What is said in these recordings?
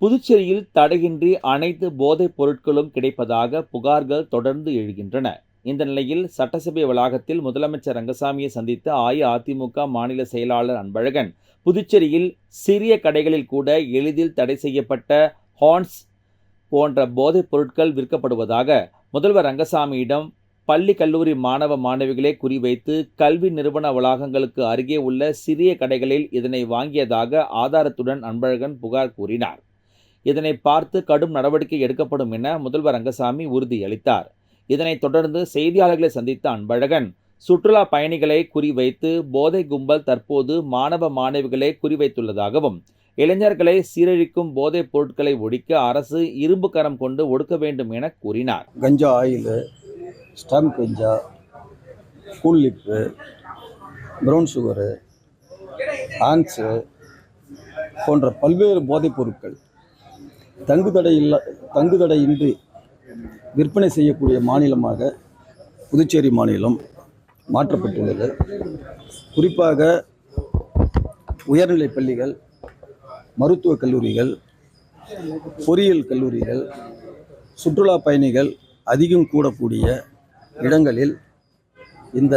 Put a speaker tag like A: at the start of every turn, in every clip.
A: புதுச்சேரியில் தடையின்றி அனைத்து போதைப் பொருட்களும் கிடைப்பதாக புகார்கள் தொடர்ந்து எழுகின்றன. இந்த நிலையில் சட்டசபை வளாகத்தில் முதலமைச்சர் ரங்கசாமியை சந்தித்த அஇஅதிமுக மாநில செயலாளர் அன்பழகன் புதுச்சேரியில் சிறிய கடைகளில் கூட எளிதில் தடை செய்யப்பட்ட ஹார்ன்ஸ் போன்ற போதைப் பொருட்கள் விற்கப்படுவதாக முதல்வர் ரங்கசாமியிடம் பள்ளி கல்லூரி மாணவ மாணவிகளை குறிவைத்து கல்வி நிறுவன வளாகங்களுக்கு அருகே உள்ள சிறிய கடைகளில் இதனை வாங்கியதாக ஆதாரத்துடன் அன்பழகன் புகார் கூறினார். இதனை பார்த்து கடும் நடவடிக்கை எடுக்கப்படும் என முதல்வர் ரங்கசாமி உறுதியளித்தார். இதனைத் தொடர்ந்து செய்தியாளர்களை சந்தித்த அன்பழகன் சுற்றுலா பயணிகளை குறிவைத்து போதை கும்பல் தற்போது மாணவ மாணவிகளை குறிவைத்துள்ளதாகவும் இளைஞர்களை சீரழிக்கும் போதைப் பொருட்களை ஒழிக்க அரசு இரும்பு கரம் கொண்டு ஒடுக்க வேண்டும் என கூறினார்.
B: Ganja oil stem ganja cool lip brown sugar ounce போன்ற பல்வேறு போதைப் பொருட்கள் தங்குதடை இல்ல தங்குதடையின்றி விற்பனை செய்யக்கூடிய மாநிலமாக புதுச்சேரி மாநிலம் மாற்றப்பட்டுள்ளது. குறிப்பாக உயர்நிலைப் பள்ளிகள் மருத்துவக் கல்லூரிகள் பொறியியல் கல்லூரிகள் சுற்றுலா பயணிகள் அதிகம் கூடக்கூடிய இடங்களில் இந்த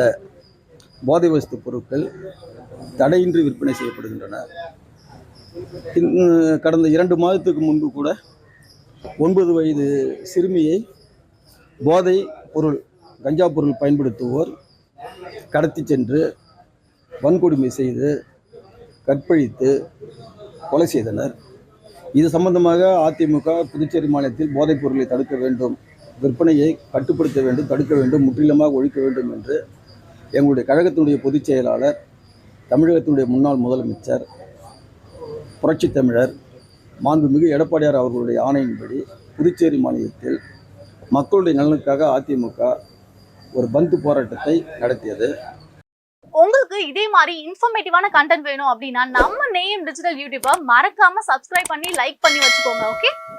B: போதை வஸ்து பொருட்கள் தடையின்றி விற்பனை செய்யப்படுகின்றன. கடந்த இரண்டு மாதத்துக்கு முன்பு கூட ஒன்பது வயது சிறுமியை போதை பொருள் கஞ்சா பொருள் பயன்படுத்துவோர் கடத்தி சென்று வன்கொடுமை செய்து கற்பழித்து கொலை செய்தனர். இது சம்பந்தமாக அதிமுக புதுச்சேரி மாநிலத்தில் போதைப் பொருளை தடுக்க வேண்டும் விற்பனையை கட்டுப்படுத்த வேண்டும் தடுக்க வேண்டும் முற்றிலுமாக ஒழிக்க வேண்டும் என்று எங்களுடைய கழகத்தினுடைய பொதுச் செயலாளர் தமிழகத்தினுடைய முன்னாள் முதலமைச்சர் புரட்சித் தமிழர் மாண்புமிகு எடப்பாடியார் அவர்களுடைய ஆணையின்படி புதுச்சேரி மாநிலத்தில் மக்களுடைய நலனுக்காக அதிமுக ஒரு பந்து போராட்டத்தை நடத்தியது.
C: உங்களுக்கு இதே மாதிரி இன்ஃபர்மேட்டிவான கண்டென்ட் வேணும் அப்படின்னா நம்ம நேம் டிஜிட்டல் யூடியூப்பை மறக்காம சப்ஸ்கிரைப் பண்ணி லைக் பண்ணி வச்சுக்கோங்க ஓகே